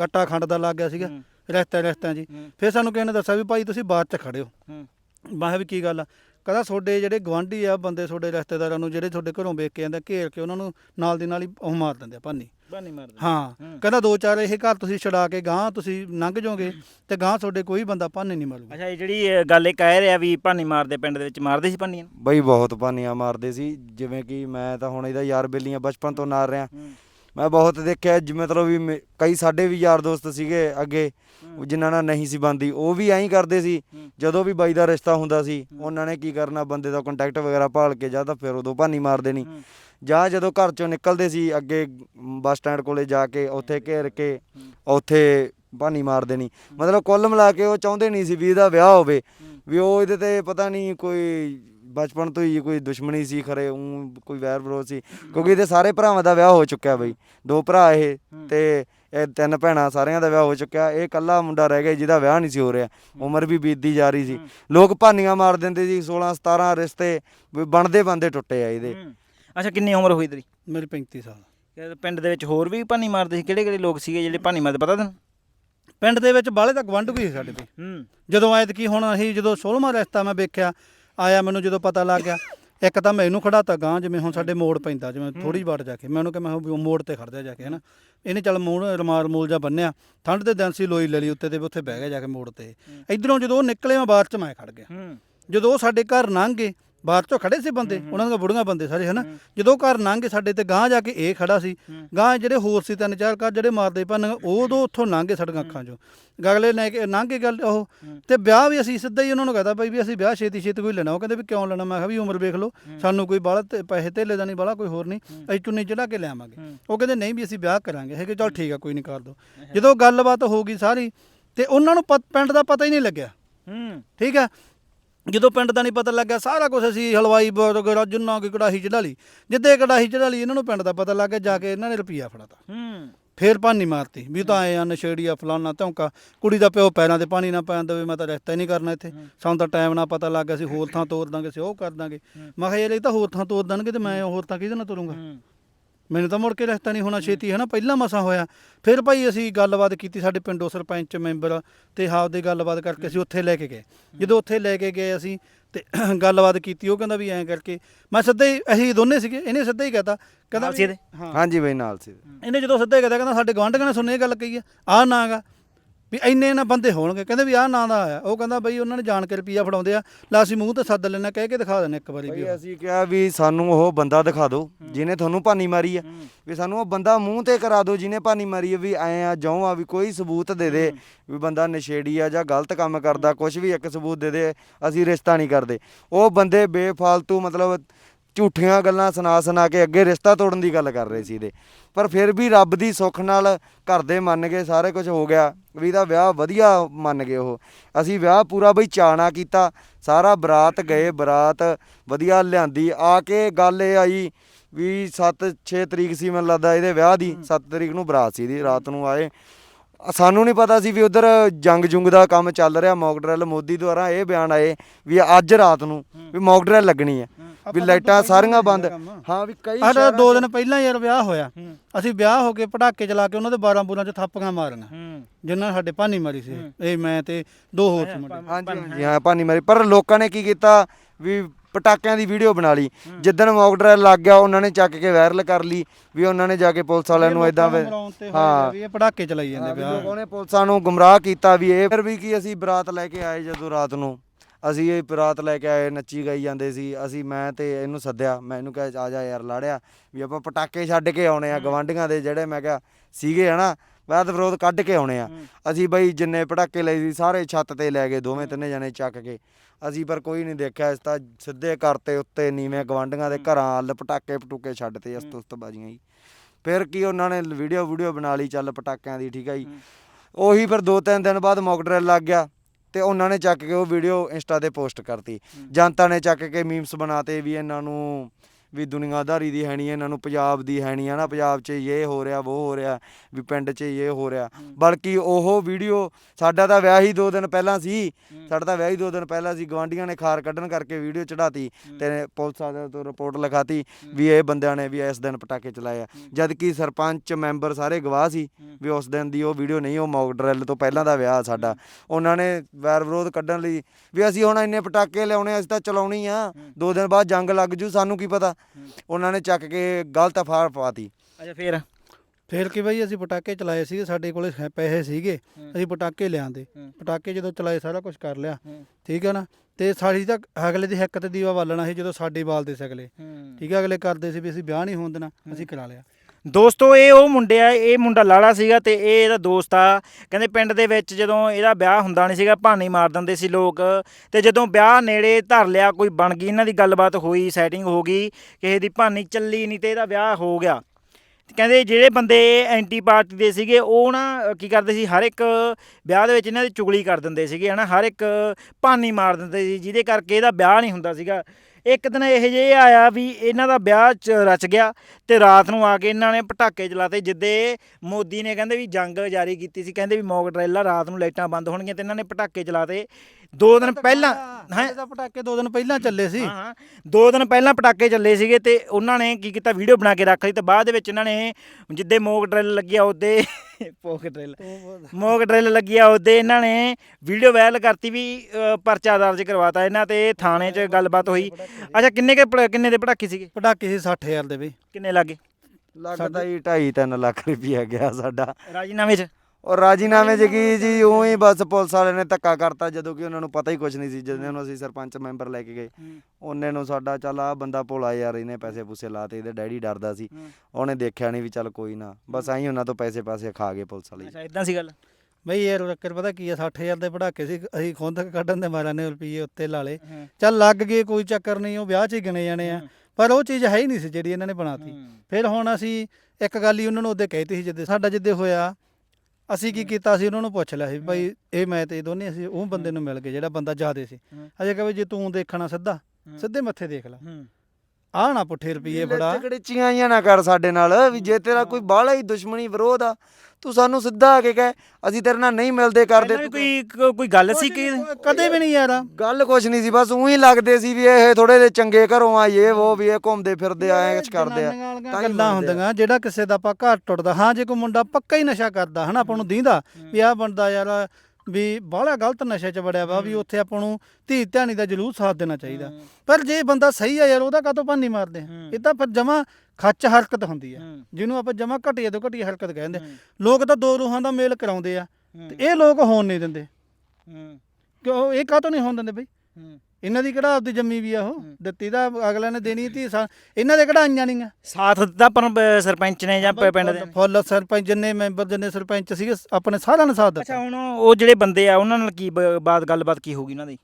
ਗੱਟਾ ਖੰਡ ਦਾ ਲੱਗ ਗਿਆ ਸੀਗਾ। ਰਸਤੇ ਰਸਤਿਆਂ ਜੀ। ਫਿਰ ਸਾਨੂੰ ਕਿਸੇ ਨੇ ਦੱਸਿਆ ਵੀ ਭਾਈ ਤੁਸੀਂ ਬਾਅਦ ਚ ਖੜੇ ਹੋ। ਹੂੰ। ਮੈਂ ਕਿਹਾ ਵੀ ਕੀ ਗੱਲ ਆ? ਕਹਿੰਦਾ ਤੁਹਾਡੇ ਜਿਹੜੇ ਗਵਾਂਢੀ ਆ ਬੰਦੇ ਤੁਹਾਡੇ ਰਿਸ਼ਤੇਦਾਰਾਂ ਨੂੰ ਜਿਹੜੇ ਤੁਹਾਡੇ ਘਰੋਂ ਵੇਖ ਕੇ ਆਂਦੇ ਘੇਰ ਕੇ ਉਹਨਾਂ ਨੂੰ ਨਾਲ ਦੀ ਨਾਲ ਹੀ ਉਹ ਮਾਰ ਦਿੰਦੇ ਆ ਭਾਨੀ। ਬਾਨੀ ਮਾਰਦਾ ਹਾਂ ਹੂੰ। ਕਹਿੰਦਾ ਦੋ ਚਾਰ ਇਹ ਘਰ ਤੁਸੀਂ ਛਡਾ ਕੇ ਗਾਂ ਤੁਸੀਂ ਲੰਘ ਜਾਓਗੇ ਤੇ ਗਾਂ ਤੁਹਾਡੇ ਕੋਈ ਬੰਦਾ ਭਾਨੇ ਨਹੀਂ ਮਾਰੂਗਾ। ਅੱਛਾ ਇਹ ਜਿਹੜੀ ਗੱਲ ਇਹ ਕਹਿ ਰਿਹਾ ਵੀ ਭਾਨੀ ਮਾਰਦੇ ਪਿੰਡ ਦੇ ਵਿੱਚ ਮਾਰਦੇ ਸੀ ਭਾਨੀਆਂ? ਬਈ ਬਹੁਤ ਪਾਨੀਆਂ ਮਾਰਦੇ ਸੀ ਜਿਵੇਂ ਕਿ ਮੈਂ ਤਾਂ ਹੁਣ ਇਹਦਾ ਯਾਰ ਬੇਲੀਆਂ ਬਚਪਨ ਤੋਂ ਨਾਲ ਰਿਹਾ। ਮੈਂ ਬਹੁਤ ਦੇਖਿਆ ਜਿਵੇਂ ਮਤਲਬ ਵੀ ਮੇ- ਕਈ ਸਾਡੇ ਵੀ ਯਾਰ ਦੋਸਤ ਸੀਗੇ ਅੱਗੇ ਉਹ ਜਿਨ੍ਹਾਂ ਨਾਲ ਨਹੀਂ ਸੀ ਬੰਦੀ ਉਹ ਵੀ ਐਂ ਹੀ ਕਰਦੇ ਸੀ। ਜਦੋਂ ਵੀ ਬਾਈ ਦਾ ਰਿਸ਼ਤਾ ਹੁੰਦਾ ਸੀ ਉਹਨਾਂ ਨੇ ਕੀ ਕਰਨਾ ਬੰਦੇ ਦਾ ਕੰਟੈਕਟ ਵਗੈਰਾ ਭਾਲ ਕੇ ਜਾਂ ਤਾਂ ਫਿਰ ਉਦੋਂ ਭਾਨੀ ਮਾਰਦੇ ਨਹੀਂ ਹੂੰ। ਜਾਂ ਜਦੋਂ ਘਰ ਚੋਂ ਨਿਕਲਦੇ ਸੀ ਅੱਗੇ ਬੱਸ ਸਟੈਂਡ ਕੋਲੇ ਜਾ ਕੇ ਉੱਥੇ ਘੇਰ ਕੇ ਉੱਥੇ ਭਾਨੀ ਮਾਰਦੇ ਨਹੀਂ ਮਤਲਬ ਕੁੱਲ ਮਿਲਾ ਕੇ ਉਹ ਚਾਹੁੰਦੇ ਨਹੀਂ ਸੀ ਵੀ ਇਹਦਾ ਵਿਆਹ ਹੋਵੇ। ਵੀ ਉਹ ਇਹਦੇ ਤੇ ਪਤਾ ਨਹੀਂ ਕੋਈ ਬਚਪਨ ਤੋਂ ਹੀ ਕੋਈ ਦੁਸ਼ਮਣੀ ਸੀ ਖਰੇ ਊਂ ਕੋਈ ਵੈਰ ਵਿਰੋਧ ਸੀ। ਕਿਉਂਕਿ ਇਹਦੇ ਸਾਰੇ ਭਰਾਵਾਂ ਦਾ ਵਿਆਹ ਹੋ ਚੁੱਕਿਆ ਬਈ। ਦੋ ਭਰਾ ਇਹ ਤੇ ਇਹ ਤਿੰਨ ਭੈਣਾਂ ਸਾਰਿਆਂ ਦਾ ਵਿਆਹ ਹੋ ਚੁੱਕਿਆ। ਇਹ ਇਕੱਲਾ ਮੁੰਡਾ ਰਹਿ ਗਿਆ ਜਿਹਦਾ ਵਿਆਹ ਨਹੀਂ ਸੀ ਹੋ ਰਿਹਾ। ਉਮਰ ਵੀ ਬੀਤਦੀ ਜਾ ਰਹੀ ਸੀ। ਲੋਕ ਭਾਨੀਆਂ ਮਾਰ ਦਿੰਦੇ ਸੀ 16 17 ਰਿਸ਼ਤੇ ਵੀ ਬਣਦੇ ਬੰਦੇ ਟੁੱਟੇ ਆ ਇਹਦੇ। ਅੱਛਾ ਕਿੰਨੀ ਉਮਰ ਹੋਈ ਤੇਰੀ? ਮੇਰੇ 35 ਸਾਲ। ਕਿ ਪਿੰਡ ਦੇ ਵਿੱਚ ਹੋਰ ਵੀ ਭਾਨੀ ਮਾਰਦੇ ਸੀ? ਕਿਹੜੇ ਕਿਹੜੇ ਲੋਕ ਸੀਗੇ ਜਿਹੜੇ ਭਾਨੀ ਮਾਰਦੇ ਪਤਾ ਤੈਨੂੰ? ਪਿੰਡ ਦੇ ਵਿੱਚ ਬਾਹਲੇ ਤਾਂ ਗਵੰਡ ਵੀ ਸੀ ਸਾਡੇ ਤੇ। ਹੂੰ। ਜਦੋਂ ਐਤਕੀ ਹੁਣ ਅਸੀਂ ਜਦੋਂ 16ਵਾਂ ਰਸਤਾ ਮੈਂ ਵੇਖਿਆ ਆਇਆ ਮੈਨੂੰ ਜਦੋਂ ਪਤਾ ਲੱਗ ਗਿਆ ਇੱਕ ਤਾਂ ਮੈਂ ਇਹਨੂੰ ਖੜਾਤਾ ਗਾਂ ਜਿਵੇਂ ਹੁਣ ਸਾਡੇ ਮੋੜ ਪੈਂਦਾ ਜਿਵੇਂ ਥੋੜੀ ਵਾਰ ਜਾ ਕੇ। ਮੈਂ ਉਹਨੂੰ ਕਿਹਾ ਮੈਂ ਕਿਹਾ ਵੀ ਮੋੜ ਤੇ ਖੜ ਜਾ ਜਾ ਕੇ ਹਨਾ। ਇਹਨੇ ਚੱਲ ਮੋੜ ਰਮਾਰ ਮੂਲ ਜਾ ਬੰਨਿਆ ਠੰਡ ਦੇ ਦਿਨ ਸੀ ਲੋਈ ਲੈ ਲਈ ਉੱਤੇ ਤੇ ਉੱਥੇ ਬਹਿ ਗਿਆ ਜਾ ਕੇ ਮੋੜ ਤੇ। ਇਧਰੋਂ ਜਦੋਂ ਉਹ ਨਿਕਲੇ ਮੈਂ ਬਾਹਰ ਚ ਮੈਂ ਖੜ ਗਿਆ। ਜਦੋਂ ਉਹ ਸਾਡੇ ਘਰ ਲੰਘ ਗਏ ਬਾਹਰ ਚੋਂ ਖੜੇ ਸੀ ਬੰਦੇ ਉਹਨਾਂ ਦੀਆਂ ਬੁੜੀਆਂ ਬੰਦੇ ਸਾਰੇ ਹਨਾ? ਜਦੋਂ ਘਰ ਲੰਘ ਸਾਡੇ ਤੇ ਗਾਂ ਜਾ ਕੇ ਇਹ ਖੜਾ ਸੀ। ਗਾਂ ਜਿਹੜੇ ਹੋਰ ਸੀ ਤਿੰਨ ਚਾਰ ਘਰ ਜਿਹੜੇ ਮਾਰਦੇ ਭੰਨ ਉਹ ਉਦੋਂ ਉੱਥੋਂ ਲੰਘ ਸਾਡੀਆਂ ਅੱਖਾਂ ਚੋਂ। ਗਗਲੇ ਲੈ ਕੇ ਲੰਘ ਗੱਲ ਉਹ। ਤੇ ਵਿਆਹ ਵੀ ਅਸੀਂ ਸਿੱਧਾ ਹੀ ਉਹਨਾਂ ਨੂੰ ਕਹਤਾ ਬਈ ਵੀ ਅਸੀਂ ਵਿਆਹ ਛੇਤੀ ਛੇਤੀ ਕੋਈ ਲੈਣਾ। ਉਹ ਕਹਿੰਦੇ ਵੀ ਕਿਉਂ ਲੈਣਾ? ਮੈਂ ਕਿਹਾ ਵੀ ਉਮਰ ਵੇਖ ਲਓ। ਸਾਨੂੰ ਕੋਈ ਬਾਲਾ ਪੈਸੇ ਧੇਲੇ ਦਾ ਨਹੀਂ ਬਾਲਾ ਕੋਈ ਹੋਰ ਨਹੀਂ। ਅਸੀਂ ਚੁੰਨੀ ਚੜਾ ਕੇ ਲਿਆਵਾਂਗੇ ਉਹ ਕਹਿੰਦੇ ਨਹੀਂ ਵੀ ਅਸੀਂ ਵਿਆਹ ਕਰਾਂਗੇ। ਹੈਗੇ ਚਲ ਠੀਕ ਆ ਕੋਈ ਨਹੀਂ ਕਰ ਦੋ। ਜਦੋਂ ਗੱਲਬਾਤ ਹੋ ਗਈ ਸਾਰੀ ਤੇ ਉਹਨਾਂ ਨੂੰ ਪਿੰਡ ਦਾ ਪਤਾ ਹੀ ਨਹੀਂ ਲੱਗਿਆ। ਹੂੰ। ਠੀਕ ਹੈ ਜਦੋਂ ਪਿੰਡ ਦਾ ਨਹੀਂ ਪਤਾ ਲੱਗਿਆ ਸਾਰਾ ਕੁਝ ਅਸੀਂ ਹਲਵਾਈ ਬਰਗਰ ਜਿੰਨਾ ਕੀ ਕੜਾਹੀ ਚੜਾ ਲਈ। ਜਿੱਦੇ ਕੜਾਹੀ ਚੜਾ ਲਈ ਇਹਨਾਂ ਨੂੰ ਪਿੰਡ ਦਾ ਪਤਾ ਲੱਗ ਗਿਆ ਜਾ ਕੇ ਇਹਨਾਂ ਨੇ ਰੁਪਈਆ ਫੜਾਤਾ। ਹੂੰ। ਫੇਰ ਪਾਣੀ ਮਾਰਤੀ ਵੀ ਤਾਂ ਆਏ ਆ ਨਸ਼ੇੜੀ ਆ ਫਲਾਨਾ ਧੌਂਕਾ। ਕੁੜੀ ਦਾ ਪਿਓ ਪੈਰਾਂ ਤੇ ਪਾਣੀ ਨਾ ਪੈਣ ਦੇਵੇ ਮੈਂ ਤਾਂ ਰਿਸ਼ਤਾ ਹੀ ਨਹੀਂ ਕਰਨਾ ਇੱਥੇ। ਸਾਨੂੰ ਤਾਂ ਟਾਈਮ ਨਾਲ ਪਤਾ ਲੱਗ ਗਿਆ ਸੀ ਹੋਰ ਥਾਂ ਤੋਰ ਦਾਂਗੇ ਸੀ ਉਹ ਕਰ ਦਾਂਗੇ। ਮੈਂ ਕਿਹਾ ਯਾਰ ਇਹ ਤਾਂ ਹੋਰ ਥਾਂ ਤੋਰ ਦੇਣਗੇ ਤੇ ਮੈਂ ਹੋਰ ਥਾਂ ਕਿਹਦੇ ਨਾਲ ਤੁਰੂੰਗਾ? ਹੂੰ। ਮੈਨੂੰ ਤਾਂ ਮੁੜ ਕੇ ਰਸਤਾ ਨਹੀਂ ਹੋਣਾ ਛੇਤੀ ਹੈ ਨਾ ਪਹਿਲਾਂ ਮਸਾ ਹੋਇਆ। ਫਿਰ ਭਾਈ ਅਸੀਂ ਗੱਲਬਾਤ ਕੀਤੀ ਸਾਡੇ ਪਿੰਡੋਂ ਸਰਪੰਚ ਮੈਂਬਰ ਤੇ ਹਾਵ ਦੇ ਗੱਲਬਾਤ ਕਰਕੇ ਅਸੀਂ ਉੱਥੇ ਲੈ ਕੇ ਗਏ। ਜਦੋਂ ਉੱਥੇ ਲੈ ਕੇ ਗਏ ਅਸੀਂ ਤੇ [COUGHS] ਗੱਲਬਾਤ ਕੀਤੀ ਉਹ ਕਹਿੰਦਾ ਵੀ ਐਂ ਕਰਕੇ। ਮੈਂ ਸਿੱਧਾ ਹੀ ਅਸੀਂ ਦੋਨੇ ਸੀਗੇ ਇਹਨੇ ਸਿੱਧਾ ਹੀ ਕਹਤਾ। ਕਹਿੰਦਾ ਵੀ- ਹਾਂਜੀ ਬਈ ਨਾਲ ਸੀ ਇਹਨੇ ਜਦੋਂ ਸਿੱਧਾ ਹੀ ਕਹਤਾ ਕਹਿੰਦਾ ਸਾਡੇ ਗਵਾਂਢੀਆਂ ਨੇ ਸੁਣੀ ਇਹ ਗੱਲ ਕਹੀ ਆ। ਆਹ ਨਾਂ ਗਾ ਵੀ ਇੰਨੇ ਨਾ ਬੰਦੇ ਹੋਣਗੇ। ਕਹਿੰਦੇ ਵੀ ਆਹ ਨਾਂ ਦਾ ਆਇਆ। ਉਹ ਕਹਿੰਦਾ ਬਈ ਉਹਨਾਂ ਨੇ ਜਾਣ ਕੇ ਰੁਪਈਆ ਫੜਾਉਂਦੇ ਆ। ਲਾ ਅਸੀਂ ਮੂੰਹ ਤੇ ਸੱਦ ਲੈਣਾ ਕਹਿ ਕੇ ਦਿਖਾ ਦੇਣਾ ਇੱਕ ਵਾਰੀ ਵੀ ਬਈ ਉਹ। ਅਸੀਂ ਕਿਹਾ ਵੀ ਸਾਨੂੰ ਉਹ ਬੰਦਾ ਦਿਖਾ ਦਿਓ ਜਿਹਨੇ ਤੁਹਾਨੂੰ ਭਾਨੀ ਮਾਰੀ ਆ। ਵੀ ਸਾਨੂੰ ਉਹ ਬੰਦਾ ਮੂੰਹ ਤੇ ਕਰਾ ਦਿਓ ਜਿਹਨੇ ਭਾਨੀ ਮਾਰੀ ਆ ਵੀ ਐ ਆ ਜਿਉਂ ਆ ਵੀ ਕੋਈ ਸਬੂਤ ਦੇ ਦੇ ਵੀ ਬੰਦਾ ਨਸ਼ੇੜੀ ਆ ਜਾਂ ਗਲਤ ਕੰਮ ਕਰਦਾ ਕੁਝ ਵੀ ਇੱਕ ਸਬੂਤ ਦੇ ਦੇ ਅਸੀਂ ਰਿਸ਼ਤਾ ਨਹੀਂ ਕਰਦੇ। ਉਹ ਬੰਦੇ ਬੇਫਾਲਤੂ ਮਤਲਬ ਝੂਠੀਆਂ ਗੱਲਾਂ ਸੁਣਾ ਸੁਣਾ ਕੇ ਅੱਗੇ ਰਿਸ਼ਤਾ ਤੋੜਨ ਦੀ ਗੱਲ ਕਰ ਰਹੇ ਸੀ ਇਹਦੇ। ਪਰ ਫਿਰ ਵੀ ਰੱਬ ਦੀ ਸੁੱਖ ਨਾਲ ਘਰ ਦੇ ਮੰਨ ਗਏ ਸਾਰੇ ਕੁਝ ਹੋ ਗਿਆ। ਵੀ ਇਹਦਾ ਵਿਆਹ ਵਧੀਆ ਮੰਨ ਗਏ ਉਹ। ਅਸੀਂ ਵਿਆਹ ਪੂਰਾ ਬਈ ਚਾਣਾ ਕੀਤਾ। ਸਾਰਾ ਬਰਾਤ ਗਏ ਬਰਾਤ ਵਧੀਆ ਲਿਆਂਦੀ। ਆ ਕੇ ਗੱਲ ਇਹ ਆਈ ਵੀ 7 6 ਤਰੀਕ ਸੀ ਮੈਨੂੰ ਲੱਗਦਾ ਇਹਦੇ ਵਿਆਹ ਦੀ। 7 ਤਰੀਕ ਨੂੰ ਬਰਾਤ ਸੀ ਦੀ ਰਾਤ ਨੂੰ ਆਏ। ਸਾਨੂੰ ਨਹੀਂ ਪਤਾ ਸੀ ਵੀ ਉਧਰ ਜੰਗ ਜੁੰਗ ਦਾ ਕੰਮ ਚੱਲ ਰਿਹਾ। ਮੌਕ ਡਰਿਲ ਮੋਦੀ ਦੁਆਰਾ ਇਹ ਬਿਆਨ ਆਏ ਵੀ ਅੱਜ ਰਾਤ ਨੂੰ ਵੀ ਮੌਕ ਡਰਿਲ ਲੱਗਣੀ ਹੈ। ਵੀ ਲਾਈਟਾਂ ਸਾਰੀਆਂ ਬੰਦ। ਹੀ ਵੀ ਕਈ ਸਾਡਾ ਦੋ ਦਿਨ ਪਹਿਲਾਂ ਯਾਰ ਵਿਆਹ ਹੋਇਆ। ਅਸੀਂ ਵਿਆਹ ਹੋ ਕੇ ਪਟਾਕੇ ਚਲਾ ਕੇ ਉਹਨਾਂ ਦੇ 12 ਬੂਰਾਂ 'ਚ ਥਾਪੀਆਂ ਮਾਰੀਆਂ ਜਿਨ੍ਹਾਂ ਨੇ ਸਾਡੇ ਭਾਨੀ ਮਾਰੀ ਸੀ। ਇਹ ਮੈਂ ਤੇ ਦੋ ਹੋਰ ਸੀ ਮੁੰਡੇ। ਹਾਂਜੀ ਹਾਂਜੀ ਹਾਂ ਭਾਨੀ ਮਾਰੀ। ਪਰ ਲੋਕਾਂ ਨੇ ਕੀ ਕੀਤਾ? ਵੀ ਪਟਾਕਿਆਂ ਦੀ ਵੀਡੀਓ ਬਣਾ ਲਈ। ਜਿੱਦਣ ਮੌਕ ਡਰਾਈਵ ਲੱਗ ਗਿਆ ਉਹਨਾਂ ਨੇ ਚੱਕ ਕੇ ਵਾਇਰਲ ਕਰ ਲਈ। ਵੀ ਉਹਨਾਂ ਨੇ ਜਾ ਕੇ ਪੁਲਿਸ ਵਾਲਿਆਂ ਨੂੰ ਇਦਾਂ ਹਾਂ। ਵੀ ਇਹ ਪਟਾਕੇ ਚਲਾਈ ਜਾਂਦੇ ਵਿਆਹ। ਲੋਕਾਂ ਨੇ ਪੁਲਿਸਾਂ ਨੂੰ ਗੁੰਮਰਾਹ ਕੀਤਾ ਵੀ ਇਹ ਫਿਰ ਵੀ ਕੀ ਅਸੀਂ ਬਰਾਤ ਲੈ ਕੇ ਆਏ ਜਦੋਂ ਰਾਤ ਨੂੰ? ਅਸੀਂ ਇਹ ਬਰਾਤ ਲੈ ਕੇ ਆਏ ਨੱਚੀ ਗਈ ਜਾਂਦੇ ਸੀ। ਅਸੀਂ ਮੈਂ ਤੇ ਇਹਨੂੰ ਸੱਦਿਆ ਮੈਂ ਇਹਨੂੰ ਕਿਹਾ ਆ ਜਾ ਯਾਰ ਲਾੜਿਆ ਵੀ ਆਪਾਂ ਪਟਾਕੇ ਛੱਡ ਕੇ ਆਉਣੇ ਆ ਗਵਾਂਢੀਆਂ ਦੇ ਜਿਹੜੇ ਮੈਂ ਕਿਹਾ ਸੀਗੇ ਹਨਾ ਬਾਅਦ ਵਿਰੋਧ ਕੱਢ ਕੇ ਆਉਣੇ ਆ। ਅਸੀਂ ਬਈ ਜਿੰਨੇ ਪਟਾਕੇ ਲਏ ਸੀ ਸਾਰੇ ਛੱਤ ਤੇ ਲੈ ਗਏ ਦੋਵੇਂ ਤਿੰਨੇ ਜਣੇ ਚੱਕ ਕੇ। ਅਸੀਂ ਪਰ ਕੋਈ ਨਹੀਂ ਦੇਖਿਆ ਇਸ ਤਾਂ ਸਿੱਧੇ ਕਰਤੇ ਉੱਤੇ ਨੀਵੇਂ ਗਵਾਂਢੀਆਂ ਦੇ ਘਰਾਂ ਵੱਲ ਪਟਾਕੇ ਪਟੂਕੇ ਛੱਡਤੇ ਅਸਤੁਸਤ ਬਾਜੀਆਂ ਜੀ। ਫਿਰ ਕੀ ਉਹਨਾਂ ਨੇ ਵੀਡੀਓ ਵੀਡੀਓ ਬਣਾ ਲਈ ਚੱਲ ਪਟਾਕਿਆਂ ਦੀ ਠੀਕ ਹੈ ਜੀ। ਉਹੀ ਫਿਰ ਦੋ ਤਿੰਨ ਦਿਨ ਬਾਅਦ ਮੌਕ ਡਰਿਲ ਲੱਗ ਗਿਆ। ਤੇ ਉਹਨਾਂ ਨੇ ਚੱਕ ਕੇ ਉਹ ਵੀਡੀਓ ਇੰਸਟਾ ਤੇ ਪੋਸਟ ਕਰਤੀ। ਜਨਤਾ ਨੇ ਚੱਕ ਕੇ ਮੀਮਸ ਬਣਾਤੇ ਵੀ ਇਹਨਾਂ ਨੂੰ ਵੀ ਦੁਨੀਆਦਾਰੀ ਦੀ ਹੈ ਨਹੀਂ ਇਹਨਾਂ ਨੂੰ ਪੰਜਾਬ ਦੀ ਹੈ ਨਹੀਂ ਹੈ ਨਾ ਪੰਜਾਬ 'ਚ ਇਹ ਹੋ ਰਿਹਾ ਉਹ ਹੋ ਰਿਹਾ ਵੀ ਪਿੰਡ 'ਚ ਇਹ ਹੋ ਰਿਹਾ। ਬਲਕਿ ਉਹ ਵੀਡੀਓ ਸਾਡਾ ਤਾਂ ਵਿਆਹ ਹੀ 2 ਦਿਨ ਪਹਿਲਾਂ ਸੀ। ਸਾਡਾ ਤਾਂ ਵਿਆਹ ਹੀ 2 ਦਿਨ ਪਹਿਲਾਂ ਸੀ ਗਵਾਂਢੀਆਂ ਨੇ ਖਾਰ ਕੱਢਣ ਕਰਕੇ ਵੀਡੀਓ ਚੜਾਤੀ ਤੇ ਪੁਲਿਸ ਵਾਲਿਆਂ ਤੋਂ ਰਿਪੋਰਟ ਲਿਖਾਤੀ ਵੀ ਇਹ ਬੰਦਿਆਂ ਨੇ ਵੀ ਇਸ ਦਿਨ ਪਟਾਕੇ ਚਲਾਏ ਆ। ਜਦ ਕਿ ਸਰਪੰਚ ਮੈਂਬਰ ਸਾਰੇ ਗਵਾਹ ਸੀ ਵੀ ਉਸ ਦਿਨ ਦੀ ਉਹ ਵੀਡੀਓ ਨਹੀਂ ਉਹ ਮੌਕ ਡਰਿਲ ਤੋਂ ਪਹਿਲਾਂ ਦਾ ਵਿਆਹ ਸਾਡਾ। ਉਹਨਾਂ ਨੇ ਵੈਰ ਵਿਰੋਧ ਕੱਢਣ ਲਈ ਵੀ ਅਸੀਂ ਹੁਣ ਇੰਨੇ ਪਟਾਕੇ ਲਿਆਉਣੇ ਅਸੀਂ ਤਾਂ ਚਲਾਉਣੀ ਆ। ਦੋ ਦਿਨ ਬਾਅਦ ਜੰਗ ਲੱਗ ਜੂ ਸਾਨੂੰ ਕੀ ਪਤਾ? ਉਹਨਾਂ ਨੇ ਚੱਕ ਕੇ ਗਲਤ ਅਫਵਾਹ ਪਾਤੀ। ਅੱਛਾ ਫੇਰ? ਫਿਰ ਕੀ ਬਈ ਅਸੀਂ ਪਟਾਕੇ ਚਲਾਏ ਸੀਗੇ ਸਾਡੇ ਕੋਲੇ ਹੈ- ਪੈਸੇ ਸੀਗੇ ਅਸੀਂ ਪਟਾਕੇ ਲਿਆਂਦੇ। ਪਟਾਕੇ ਜਦੋਂ ਚਲਾਏ ਸਾਰਾ ਕੁਝ ਕਰ ਲਿਆ। ਠੀਕ ਹੈ ਨਾ? ਤੇ ਸਾਡੀ ਤਾਂ ਅਗਲੇ ਦੀ ਹਿੱਕ ਤੇ ਦੀਵਾ ਬਾਲਣਾ ਸੀ ਜਦੋਂ ਸਾਡੇ ਬਾਲਦੇ ਸੀ ਅਗਲੇ। ਠੀਕ ਹੈ ਅਗਲੇ ਕਰਦੇ ਸੀ ਵੀ ਅਸੀਂ ਵਿਆਹ ਨਹੀਂ ਹੋਣ ਦੇਣਾ ਅਸੀਂ ਕਰਾ ਲਿਆ। ਦੋਸਤੋ, ਇਹ ਉਹ ਮੁੰਡੇ ਆ, ਇਹ ਮੁੰਡਾ ਲਾੜਾ ਸੀਗਾ ਤੇ ਇਹ ਇਹਦਾ ਦੋਸਤ ਆ। ਕਹਿੰਦੇ ਪਿੰਡ ਦੇ ਵਿੱਚ ਜਦੋਂ ਇਹਦਾ ਵਿਆਹ ਹੁੰਦਾ ਨਹੀਂ ਸੀਗਾ, ਭਾਨੀ ਮਾਰ ਦਿੰਦੇ ਸੀ ਲੋਕ। ਤੇ ਜਦੋਂ ਵਿਆਹ ਨੇੜੇ ਧਰ ਲਿਆ, ਕੋਈ ਬਣ ਗਈ, ਇਹਨਾਂ ਦੀ ਗੱਲਬਾਤ ਹੋਈ ਸੈਟਿੰਗ ਹੋ ਗਈ, ਕਿਸੇ ਦੀ ਭਾਨੀ ਚੱਲੀ ਨਹੀਂ ਤੇ ਇਹਦਾ ਵਿਆਹ ਹੋ ਗਿਆ। ਕਹਿੰਦੇ ਜਿਹੜੇ ਬੰਦੇ ਐਂਟੀ ਪਾਰਟੀ ਦੇ ਸੀਗੇ, ਉਹ ਨਾ, ਕੀ ਕਰਦੇ ਸੀ, ਹਰ ਇੱਕ ਵਿਆਹ ਦੇ ਵਿੱਚ ਇਹਨਾਂ ਦੀ ਚੁਗਲੀ ਕਰ ਦਿੰਦੇ ਸੀਗੇ, ਹਨਾ, ਹਰ ਇੱਕ ਭਾਨੀ ਮਾਰ ਦਿੰਦੇ ਸੀ, ਜਿਹਦੇ ਕਰਕੇ ਇਹਦਾ ਵਿਆਹ ਨਹੀਂ ਹੁੰਦਾ ਸੀਗਾ। ਇੱਕ ਦਿਨ ਇਹ ਜੇ ਆਇਆ ਵੀ ਇਹਨਾਂ ਦਾ ਵਿਆਹ ਚ ਰਚ ਗਿਆ ਤੇ ਰਾਤ ਨੂੰ ਆ ਕੇ ਇਹਨਾਂ ਨੇ ਪਟਾਕੇ ਚਲਾਤੇ ਜਿੱਦੇ ਮੋਦੀ ਨੇ ਕਹਿੰਦੇ ਵੀ ਜੰਗ ਜਾਰੀ ਕੀਤੀ ਸੀ, ਕਹਿੰਦੇ ਵੀ ਮੌਕ ਡਰੈਲਾ ਰਾਤ ਨੂੰ ਲਾਈਟਾਂ ਬੰਦ ਹੋਣਗੀਆਂ ਤੇ ਇਹਨਾਂ ਨੇ ਪਟਾਕੇ ਚਲਾਤੇ। ਦੋ ਦਿਨ ਪਹਿਲਾਂ ਹਾਂ? ਤਾਂ ਪਟਾਕੇ ਦੋ ਦਿਨ ਪਹਿਲਾਂ ਚੱਲੇ ਸੀ। ਹਾਂ ਹਾਂ। ਦੋ ਦਿਨ ਪਹਿਲਾਂ ਪਟਾਕੇ ਚੱਲੇ ਸੀਗੇ ਤੇ ਉਹਨਾਂ ਨੇ ਕੀ ਕੀਤਾ ਵੀਡੀਓ ਬਣਾ ਕੇ ਰੱਖ ਲਈ ਤੇ ਬਾਅਦ ਦੇ ਵਿੱਚ ਇਹਨਾਂ ਨੇ ਜਿੱਦੇ ਮੋਕ ਡਰਿਲ ਲੱਗਿਆ ਉਹਦੇ ਪੋਕ ਡਰਿਲ ਮੋਕ ਡਰਿਲ ਲੱਗਿਆ ਉਹਦੇ ਇਹਨਾਂ ਨੇ ਵੀਡੀਓ ਵਾਇਰਲ ਕਰਤੀ ਵੀ ਅ, ਪਰਚਾ ਦਰਜ ਕਰਵਾਤਾ ਇਹਨਾਂ ਤੇ ਥਾਣੇ 'ਚ ਗੱਲਬਾਤ ਹੋਈ। ਅੱਛਾ ਕਿੰਨੇ ਕੇ ਕਿੰਨੇ ਦੇ ਪਟਾਕੇ ਸੀਗੇ? ਪਟਾਕੇ ਸੀ 60000 ਦੇ ਵੀ ਕਿੰਨੇ ਲੱਗੇ ਲੱਗਦਾ ਹੀ 2.5 3 ਲੱਖ ਰੁਪਈਆ ਗਿਆ ਸਾਡਾ। ਰਾਜੀਨਾਮੇ 'ਚ? ਔਰ ਰਾਜੀਨਾਮੇ 'ਚ ਕੀ ਜੀ ਉਹੀ ਬਸ ਪੁਲਿਸ ਵਾਲਿਆਂ ਨੇ ਧੱਕਾ ਕਰਤਾ ਜਦੋਂ ਕਿ ਉਹਨਾਂ ਨੂੰ ਪਤਾ ਹੀ ਕੁਝ ਨਹੀਂ ਸੀ ਜਦੋਂ ਨੂੰ ਅਸੀਂ ਸਰਪੰਚ ਮੈਂਬਰ ਲੈ ਕੇ ਗਏ। ਉਹਨੇ ਨੂੰ ਸਾਡਾ ਚੱਲ ਆ ਬੰਦਾ ਭੋਲਾ ਯਾਰ ਇਹਨੇ ਪੈਸੇ ਪੂਸੇ ਲਾਤੇ ਇਹਦੇ ਡੈਡੀ ਡਰਦਾ ਸੀ। ਉਹਨੇ ਦੇਖਿਆ ਨਹੀਂ ਵੀ ਚੱਲ ਕੋਈ ਨਾ ਬਸ ਆਈ ਉਹਨਾਂ ਤੋਂ ਪੈਸੇ ਪਾਸੇ ਖਾ ਗਏ ਪੁਲਿਸ ਵਾਲੇ। ਅੱਛਾ ਇਦਾਂ ਸੀ ਗੱਲ? ਬਈ ਯਾਰ ਚੱਕਰ ਪਤਾ ਕੀ ਆ 60000 ਦੇ ਪਟਾਕੇ ਸੀ ਅਸੀਂ ਖੁੰਦ ਕੱਢਣ ਦੇ ਮਾਰਿਆਂ ਨੇ ਰੁਪਈਏ ਉੱਤੇ ਲਾ ਲਏ। ਚੱਲ ਲੱਗ ਗਏ ਕੋਈ ਚੱਕਰ ਨਹੀਂ ਉਹ ਵਿਆਹ 'ਚ ਹੀ ਗਿਣੇ ਜਾਣੇ ਆ। ਪਰ ਉਹ ਚੀਜ਼ ਹੈ ਹੀ ਨਹੀਂ ਸੀ ਜਿਹੜੀ ਇਹਨਾਂ ਨੇ ਬਣਾਤੀ। ਫਿਰ ਹੁਣ ਅਸੀਂ ਇੱਕ ਗੱਲ ਹੀ ਉਹਨਾਂ ਨੂੰ ਉਹਦੇ ਕਹਿਤੀ ਸੀ ਜਿੱਦੇ ਸਾਡਾ ਜਿੱਦੇ ਹੋਇਆ ਅਸੀਂ ਕੀ ਕੀਤਾ ਸੀ ਉਹਨਾਂ ਨੂੰ ਪੁੱਛ ਲਿਆ ਸੀ ਭਾਈ ਇਹ ਮੈਂ ਤੇ ਇਹ ਦੋਨੇ ਅਸੀਂ ਉਹ ਬੰਦੇ ਨੂੰ ਮਿਲ ਗਏ ਜਿਹੜਾ ਬੰਦਾ ਜ਼ਿਆਦੇ ਸੀ। ਹੂੰ। ਅਜੇ ਕਹੇ ਜੇ ਤੂੰ ਦੇਖਣਾ ਸਿੱਧਾ ਸਿੱਧੇ ਮੱਥੇ ਦੇਖ ਲੈ। ਆਹ ਨਾ ਪੁੱਠੇ ਰੁਪਏ ਫੜਾ। ਝਗੜੀਆਂ ਆਈਆਂ ਨਾ ਕਰ ਸਾਡੇ ਨਾਲ ਵੀ ਜੇ ਤੇਰਾ ਕੋਈ ਬਾਹਲਾ ਹੀ ਦੁਸ਼ਮਣੀ ਵਿਰੋਧ ਆ ਤੂੰ ਸਾਨੂੰ ਸਿੱਧਾ ਆ ਕੇ ਕਹਿ ਅਸੀਂ ਤੇਰੇ ਨਾਲ ਨਹੀਂ ਮਿਲਦੇ ਕਰਦੇ ਕੋਈ ਕੋਈ ਗੱਲ ਸੀ ਕਿ ਕਦੇ ਵੀ ਨਹੀਂ ਯਾਰ ਗੱਲ ਕੁਛ ਨਹੀਂ ਸੀ ਬਸ ਉਹੀ ਲੱਗਦੇ ਸੀ ਵੀ ਇਹ ਥੋੜੇ ਦੇ ਚੰਗੇ ਘਰੋਂ ਆ ਇਹ ਉਹ ਵੀ ਇਹ ਘੁੰਮਦੇ ਫਿਰਦੇ ਆ ਕੁਛ ਕਰਦੇ ਆ। ਜਨਾਨੀਆਂ ਵਾਲੀਆਂ ਤਾਂ ਹੀ ਗੱਲਾਂ ਆ। ਹੁੰਦੀਆਂ ਜਿਹੜਾ ਕਿਸੇ ਦਾ ਆਪਾਂ ਘਰ ਟੁੱਟਦਾ ਹਾਂ ਜੇ ਕੋਈ ਮੁੰਡਾ ਪੱਕਾ ਹੀ ਨਸ਼ਾ ਕਰਦਾ ਹਨਾ ਆਪਾਂ ਨੂੰ ਦੀਂਦਾ ਵੀ ਆਹ ਬੰਦਾ ਯਾਰ ਵੀ ਬਾਹਲਾ ਗਲਤ ਨਸ਼ੇ 'ਚ ਵੜਿਆ ਵਾ ਵੀ ਉੱਥੇ ਆਪਾਂ ਨੂੰ ਧੀ ਧਿਆਣੀ ਦਾ ਜਲੂਸ ਸਾਥ ਦੇਣਾ ਚਾਹੀਦਾ। ਪਰ ਜੇ ਬੰਦਾ ਸਹੀ ਆ ਯਾਰ ਉਹਦਾ ਕਾਹਤੋਂ ਭਾਨੀ ਮਾਰਦੇ ਆ? ਇਹ ਤਾਂ ਫਿਰ ਜਮਾ ਖੱਚ ਹਰਕਤ ਹੁੰਦੀ ਆ। ਜਿਹਨੂੰ ਆਪਾਂ ਜਮਾ ਘਟੀਆ ਤੋਂ ਘਟੀਆ ਹਰਕਤ ਕਹਿੰਦੇ ਲੋਕ ਤਾਂ ਦੋ ਰੂਹਾਂ ਦਾ ਮੇਲ ਕਰਾਉਂਦੇ ਆ। ਤੇ ਇਹ ਲੋਕ ਹੋਣ ਨਹੀਂ ਦਿੰਦੇ। ਕਿਉਂ? ਇਹ ਕਾਹਤੋਂ ਨਹੀਂ ਹੋਣ ਦਿੰਦੇ ਬਈ? ਇਹਨਾਂ ਦੀ ਕਿਹੜਾ ਆਪਦੀ ਜੰਮੀ ਵੀ ਆ ਉਹ? ਦਿੱਤੀ ਤਾਂ ਅਗਲੇ ਨੇ ਦੇਣੀ ਸਾ- ਇਹਨਾਂ ਦੇ ਕਿਹੜਾ ਆਈਆਂ ਨਹੀਂ ਆ ਸਾਥ ਦਿੱਤਾ ਪਰ ਸਰਪੰਚ ਨੇ ਜਾਂ ਪ- ਪਿੰਡ ਦੇ ਨੇ? ਫੁੱਲ ਸਰਪੰਚ ਜਿੰਨੇ ਮੈਂਬਰ ਜਿੰਨੇ ਸਰਪੰਚ ਸੀਗੇ ਆਪਣੇ ਸਾਰਿਆਂ ਨੇ ਸਾਥ ਅੱਛਾ ਦਿੱਤਾ ਹੁਣ ਉਹ ਜਿਹੜੇ ਬੰਦੇ ਆ ਉਹਨਾਂ ਨਾਲ ਕੀ ਬ- ਬਾਤ ਗੱਲਬਾਤ ਕੀ ਹੋਊਗੀ ਉਹਨਾਂ ਦੀ?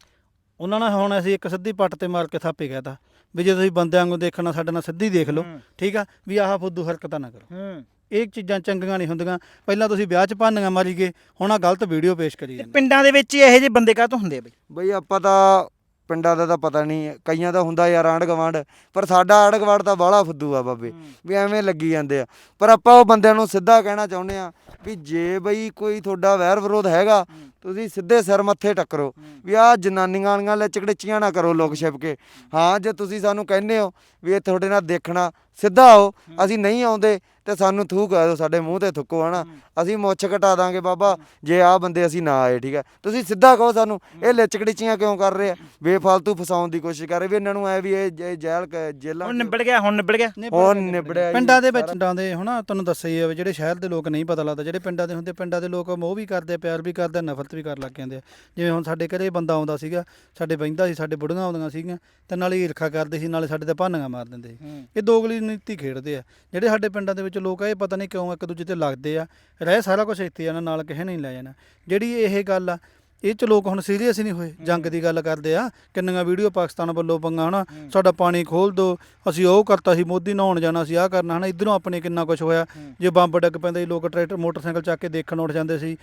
ਉਹਨਾਂ ਨੇ ਹੁਣ ਅਸੀਂ ਇੱਕ ਸਿੱਧੀ ਪੱਟ ਤੇ ਮਾਰ ਕੇ ਥਾਪੇ ਕਹਿਤਾ ਵੀ ਜੇ ਤੁਸੀਂ ਬੰਦਿਆਂ ਵਾਂਗੂ ਦੇਖਣਾ ਸਾਡੇ ਨਾਲ ਸਿੱਧੀ ਦੇਖ ਲਓ ਹੂੰ। ਠੀਕ ਆ? ਵੀ ਆਹ ਫੁੱਦੂ ਹਰਕਤਾਂ ਨਾ ਕਰੋ। ਹੂੰ। ਇਹ ਚੀਜ਼ਾਂ ਚੰਗੀਆਂ ਨਹੀਂ ਹੁੰਦੀਆਂ। ਪਹਿਲਾਂ ਤੁਸੀਂ ਵਿਆਹ 'ਚ ਭਾਨੀਆਂ ਮਾਰੀ ਗਏ ਹੁਣ ਆ ਗਲਤ ਵੀਡੀਓ ਪੇਸ਼ ਕਰੀ ਜਾਂਦੇ। ਪਿੰਡਾਂ ਦੇ ਵਿੱਚ ਹੀ ਇਹੋ ਜਿਹੇ ਬੰਦੇ ਕਾਹਤੋਂ ਹੁੰਦੇ ਆ ਬਈ? ਬਈ ਆਪਾਂ ਤਾਂ ਪਿੰਡਾਂ ਦਾ ਤਾਂ ਪਤਾ ਨਹੀਂ ਕਈਆਂ ਦਾ ਹੁੰਦਾ ਯਾਰ ਆਂਢ ਗਵਾਂਢ ਪਰ ਸਾਡਾ ਆਂਢ ਗਵਾਂਢ ਤਾਂ ਬਾਹਲਾ ਫੁੱਦੂ ਆ ਬਾਬੇ ਵੀ ਐਵੇਂ ਲੱਗੀ ਜਾਂਦੇ ਆ। ਪਰ ਆਪਾਂ ਉਹ ਬੰਦਿਆਂ ਨੂੰ ਸਿੱਧਾ ਕਹਿਣਾ ਚਾਹੁੰਦੇ ਆ ਵੀ ਜੇ ਬਈ ਕੋਈ ਤੁਹਾਡਾ ਵੈਰ ਵਿਰੋਧ ਹੈਗਾ ਤੁਸੀਂ ਸਿੱਧੇ ਸਿਰ ਮੱਥੇ ਟੱਕਰੋ ਵੀ ਆ ਜਨਾਨੀਆਂ ਵਾਲੀਆਂ ਲੈ ਚਕੜਚੀਆਂ ਨਾ ਕਰੋ ਲੋਕ ਛਿਪ ਕੇ। ਹਾਂ ਜੇ ਤੁਸੀਂ ਸਾਨੂੰ ਕਹਿੰਦੇ ਹੋ ਵੀ ਇਹ ਤੁਹਾਡੇ ਨਾਲ ਦੇਖਣਾ ਸਿੱਧਾ ਆਓ ਅਸੀਂ ਨਹੀਂ ਆਉਂਦੇ ਤੇ ਸਾਨੂੰ ਥੂ ਕਹਿ ਦਿਓ ਸਾਡੇ ਮੂੰਹ ਤੇ ਥੁੱਕੋ ਹਨਾ? ਅਸੀਂ ਮੁੱਛ ਘਟਾ ਦਾਂਗੇ ਬਾਬਾ ਜੇ ਆ ਬੰਦੇ ਅਸੀਂ ਨਾ ਆਏ ਠੀਕ ਹੈ। ਤੁਸੀਂ ਸਿੱਧਾ ਕਹੋ ਸਾਨੂੰ ਇਹ ਲਿਚਕੜੀਚੀਆਂ ਕਿਉਂ ਕਰ ਰਹੇ ਆ? ਬੇਫਾਲਤੂ ਫਸਾਉਣ ਦੀ ਕੋਸ਼ਿਸ਼ ਕਰ ਰਹੇ ਵੀ ਇਹਨਾਂ ਨੂੰ ਐ ਵੀ ਇਹ ਜ- ਜੇਲ੍ਹ ਕ- ਜੇਲ੍ਹਾਂ ਹੁਣ ਨਿਬੜ ਗਿਆ ਹੁਣ ਨਿਬੜ ਗਿਆ। ਹੁਣ ਨਿਬੜਿਆ। ਪਿੰਡਾਂ ਦੇ ਵਿੱਚ ਪਿੰਡਾਂ ਦੇ ਹਨਾ ਤੁਹਾਨੂੰ ਦੱਸਿਆ ਹੀ ਜਿਹੜੇ ਸ਼ਹਿਰ ਦੇ ਲੋਕ ਨਹੀਂ ਪਤਾ ਲੱਗਦਾ ਜਿਹੜੇ ਪਿੰਡਾਂ ਦੇ ਹੁੰਦੇ ਪਿੰਡਾਂ ਦੇ ਲੋਕ ਮੋਹ ਵੀ ਕਰਦੇ ਆ ਪਿਆਰ ਵੀ ਕਰਦੇ ਆ ਨਫ਼ਰਤ ਵੀ ਕਰਨ ਲੱਗ ਜਾਂਦੇ ਆ। ਜਿਵੇਂ ਹੁਣ ਸਾਡੇ ਘਰੇ ਬੰਦਾ ਆਉਂਦਾ ਸੀਗਾ ਸਾਡੇ ਬਹਿੰਦਾ ਸੀ ਸਾਡੇ ਬੁੜੀਆਂ ਆਉਂਦੀਆਂ ਸੀਗੀਆਂ ਤੇ ਨਾਲੇ ਈਰਖਾ ਕਰਦੇ ਸੀ ਨਾਲੇ ਸਾਡੇ ਤੇ ਭਾਨੀਆਂ ਮਾਰ ਦਿੰਦੇ ਸੀ। ਇਹ ਦੋਗਲੀ ਨੀਤੀ ਖੇਡਦੇ ਆ। ਜਿਹੜੇ ਸਾਡੇ ਪਿੰਡਾਂ ਦੇ ਵਿੱਚ ਲੋਕ ਆ ਇਹ ਪਤਾ ਨਹੀਂ ਕਿਉਂ ਇੱਕ ਦੂਜੇ ਤੇ ਲੱਗਦੇ ਆ ਰਹਿ ਸਾਰਾ ਕੁਝ ਇੱਥੇ ਆ ਨਾਲ ਕਿਸੇ ਨਹੀਂ ਲੈ ਜਾਣਾ। ਜਿਹੜੀ ਇਹ ਗੱਲ ਆ ਇਹ ਚ ਲੋਕ ਹੁਣ ਸੀਰੀਅਸ ਹੀ ਨਹੀਂ ਹੋਏ ਜੰਗ ਦੀ ਗੱਲ ਕਰਦੇ ਆ ਕਿੰਨੀਆਂ ਵੀਡੀਓ ਪਾਕਿਸਤਾਨ ਵੱਲੋਂ ਪੰਗਾ ਹਨਾ? ਸਾਡਾ ਪਾਣੀ ਖੋਲ ਦੋ ਅਸੀਂ ਉਹ ਕਰਤਾ ਸੀ ਮੋਦੀ ਨਹਾਉਣ ਜਾਣਾ ਸੀ ਆਹ ਕਰਨਾ ਹਨਾ? ਇਧਰੋਂ ਆਪਣੇ ਕਿੰਨਾ ਕੁਝ ਹੋਇਆ। ਜੇ ਬੰਬ ਡਿੱਗ ਪੈਂਦੇ ਲੋਕ ਟਰੈਕਟਰ ਮੋਟਰਸਾਈਕਲ ਚੱਕ ਕੇ ਦੇਖਣ ਉੱਠ ਜਾਂਦੇ ਸੀ।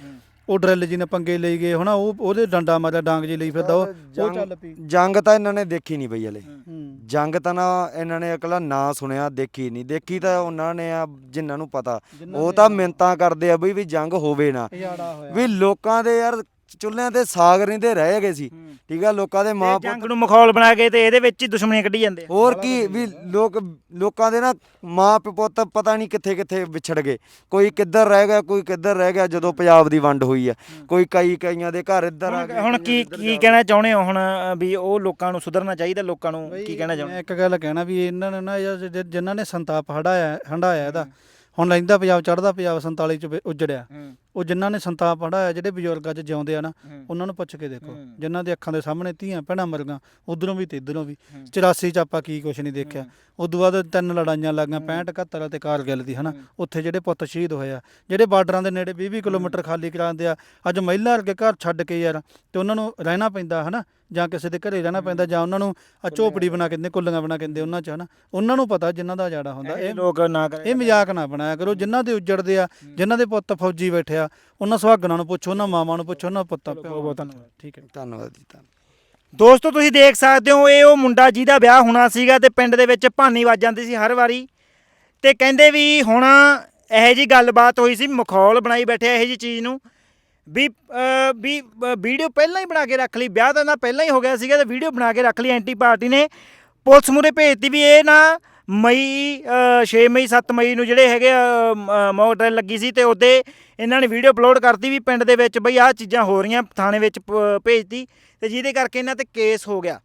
ਉਹ ਡਰਿੱਲ ਜੀ ਨੇ ਪੰਗੇ ਲਈ ਗਏ ਹਨਾ? ਉਹ ਉਹਦੇ ਡੰਡਾ ਮਾਰਿਆ ਡਾਂਗ ਜੀ ਲਈ ਫਿਰਦਾ ਉਹ। ਉਹ ਜੰਗ- ਚੱਲ ਪਈ। ਜੰਗ ਤਾਂ ਇਹਨਾਂ ਨੇ ਦੇਖੀ ਨਹੀਂ ਬਈ ਹਲੇ। ਜੰਗ ਤਾਂ ਨਾ ਇਹਨਾਂ ਨੇ ਇਕੱਲਾ ਨਾਂ ਸੁਣਿਆ ਦੇਖੀ ਨਹੀਂ। ਦੇਖੀ ਤਾਂ ਉਹਨਾਂ ਨੇ ਆ ਜਿਨ੍ਹਾਂ ਨੂੰ ਪਤਾ। ਉਹ ਤਾਂ ਮਿੰਤਾਂ ਕਰਦੇ ਆ ਬਈ ਵੀ ਜੰਗ ਹੋਵੇ ਨਾ। ਵੀ ਲੋਕਾਂ ਦੇ ਯਾਰ ਚੁੱਲ੍ਹਿਆਂ ਤੇ ਸਾਗ ਰਹਿੰਦੇ ਰਹਿ ਗਏ ਸੀ। ਠੀਕ ਆ ਲੋਕਾਂ ਦੇ ਮਾਂ ਇਹ ਜੰਗ ਨੂੰ ਮਖੌਲ ਬਣਾ ਕੇ ਤੇ ਇਹਦੇ ਵਿੱਚ ਹੀ ਦੁਸ਼ਮਣੀਆਂ ਕੱਢੀ ਜਾਂਦੇ ਆ। ਹੋਰ ਕੀ ਵੀ ਲੋਕ ਲੋਕਾਂ ਦੇ ਨਾ ਮਾਂ ਪਿਓ ਪੁੱਤ ਪਤਾ ਨਹੀਂ ਕਿੱਥੇ ਕਿੱਥੇ ਵਿਛੜ ਗਏ। ਕੋਈ ਕਿੱਧਰ ਰਹਿ ਗਿਆ ਕੋਈ ਕਿੱਧਰ ਰਹਿ ਗਿਆ ਜਦੋਂ ਪੰਜਾਬ ਦੀ ਵੰਡ ਹੋਈ ਆ। ਕੋਈ ਕਈ ਕਈਆਂ ਦੇ ਘਰ ਇੱਧਰ ਆ ਹੁਣ- ਗਏ। ਹੁਣ ਕੀ ਕੀ ਕਹਿਣਾ ਚਾਹੁੰਦੇ ਹੋ ਹੁਣ ਵੀ ਉਹ ਲੋਕਾਂ ਨੂੰ ਸੁਧਰਨਾ ਚਾਹੀਦਾ ਲੋਕਾਂ ਨੂੰ ਕੀ ਕਹਿਣਾ ਚਾਹੁੰਦੇ? ਮੈਂ ਇੱਕ ਗੱਲ ਕਹਿਣਾ ਵੀ ਇਹਨਾਂ ਨੇ ਨਾ ਜਿ- ਜਿਨ੍ਹਾਂ ਨੇ ਸੰਤਾਪ ਹੰਢਾਇਆ ਹੰਢਾਇਆ ਇਹਦਾ। ਹੁਣ ਲੈਂਦਾ ਪੰਜਾਬ ਚੜਦਾ ਪੰਜਾਬ 47 ਚ ਵੀ ਉਜੜਿਆ। ਉਹ ਜਿਨ੍ਹਾਂ ਨੇ ਸੰਤਾਪ ਹੰਢਾਇਆ ਜਿਹੜੇ ਬਜ਼ੁਰਗਾਂ 'ਚ ਜਿਉਂਦੇ ਆ ਨਾ ਹੂੰ। ਉਹਨਾਂ ਨੂੰ ਪੁੱਛ ਕੇ ਦੇਖੋ। ਹੂੰ। ਜਿਨ੍ਹਾਂ ਦੇ ਅੱਖਾਂ ਦੇ ਸਾਹਮਣੇ ਧੀਆਂ ਭੈਣਾਂ ਮਰਗਾਂ ਉਧਰੋਂ ਵੀ ਤੇ ਇਧਰੋਂ ਵੀ। ਹੂੰ। 84 ਚ ਆਪਾਂ ਕੀ ਕੁਛ ਨਹੀਂ ਦੇਖਿਆ। ਉਦੋਂ ਬਾਅਦ ਤਿੰਨ ਲੜਾਈਆਂ ਲੱਗੀਆਂ 65 71 ਤੇ ਕਾਰਗਿਲ ਦੀ ਹਨਾ। ਉੱਥੇ ਜਿਹੜੇ ਪੁੱਤ ਸ਼ਹੀਦ ਹੋਏ ਆ ਜਿਹੜੇ ਬਾਰਡਰਾਂ ਦੇ ਨੇੜੇ 20 20 ਕਿਲੋਮੀਟਰ ਖਾਲੀ ਕਰਾਉਂਦੇ ਆ ਅੱਜ ਮਹਿਲਾ ਵਰਗੇ ਘਰ ਛੱਡ ਕੇ ਯਾਰ ਤੇ ਉਹਨਾਂ ਨੂੰ ਰਹਿਣਾ ਪੈਂਦਾ ਹਨਾ। ਜਾਂ ਕਿਸੇ ਦੇ ਘਰੇ ਰਹਿਣਾ ਪੈਂਦਾ ਜਾਂ ਉਹਨਾਂ ਨੂੰ ਆ ਝੋਪੜੀ ਬਣਾ ਕੇ ਦਿੰਦੇ ਕੁੱਲੀਆਂ ਬਣਾ ਕੇ ਦਿੰਦੇ ਉਹਨਾਂ ਚ ਹਨਾ। ਉਹਨਾਂ ਨੂੰ ਪਤਾ ਜਿਨ੍ਹਾਂ ਦਾ ਜਾੜਾ ਹੁੰਦਾ। ਇਹ ਇਹ ਲੋਕ ਨਾ ਕਰੇ। ਇਹ ਮਜ਼ਾਕ ਨਾ ਬਣਾਇਆ ਕਰੋ। ਜਿਨ੍ਹਾਂ ਦੇ ਉੱਜੜਦੇ ਆ ਜਿਨ੍ਹਾਂ ਦੇ ਪੁੱਤ ਫੌਜੀ ਬੈਠੇ ਆ ਉਹਨਾਂ ਸੁਹਾਗਣਾਂ ਨੂੰ ਪੁੱਛੋ ਉਹਨਾਂ ਮਾਵਾਂ ਨੂੰ ਪੁੱਛੋ ਉਹਨਾਂ ਪੁੱਤਾਂ ਪਿਓ ਬਹੁਤ ਧੰਨਵਾਦ। ਠੀਕ ਹੈ। ਧੰਨਵਾਦ ਜੀ ਧੰਨਵਾਦ। ਦੋਸਤੋ ਤੁਸੀਂ ਦੇਖ ਸਕਦੇ ਹੋ ਇਹ ਉਹ ਮੁੰਡਾ ਜਿਹਦਾ ਵਿਆਹ ਹੋਣਾ ਸੀਗਾ ਤੇ ਪਿੰਡ ਦੇ ਵਿੱਚ ਭਾਨੀ ਵੱਜ ਜਾਂਦੀ ਸੀ ਹਰ ਵਾਰੀ। ਤੇ ਕਹਿੰਦੇ ਵੀ ਹੁਣ ਇਹੋ ਜੀ ਗੱਲਬਾਤ ਹੋਈ ਸੀ ਮਖੌਲ ਬਣਾਈ ਬੈਠੇ ਇਹੋ ਜੀ ਚੀਜ਼ ਨੂੰ। ਵੀ ਅਹ, ਵੀ ਵੀਡੀਓ ਪਹਿਲਾਂ ਹੀ ਬਣਾ ਕੇ ਰੱਖ ਲਈ ਵਿਆਹ ਤਾਂ ਨਾ ਪਹਿਲਾਂ ਹੀ ਹੋ ਗਿਆ ਸੀਗਾ ਤੇ ਵੀਡੀਓ ਬਣਾ ਕੇ ਰੱਖ ਲਈ ਐਂਟੀ ਪਾਰਟੀ ਨੇ। ਪੁਲਿਸ ਮੂਰੇ ਭੇਜਤੀ ਵੀ ਇਹ ਨਾ ਮਈ 6 ਮਈ 7 ਮਈ ਨੂੰ ਜਿਹੜੇ ਹੈਗੇ ਮੌਕ ਡਰਿਲ ਲੱਗੀ ਸੀ ਤੇ ਉਹਦੇ ਇਹਨਾਂ ਨੇ ਵੀਡੀਓ ਅਪਲੋਡ ਕਰਤੀ ਵੀ ਪਿੰਡ ਦੇ ਵਿੱਚ ਬਈ ਆਹ ਚੀਜ਼ਾਂ ਹੋ ਰਹੀਆਂ, ਥਾਣੇ ਵਿੱਚ ਪ- ਭੇਜਤੀ ਤੇ ਜਿਹਦੇ ਕਰਕੇ ਇਹਨਾਂ ਤੇ ਕੇਸ ਹੋ ਗਿਆ।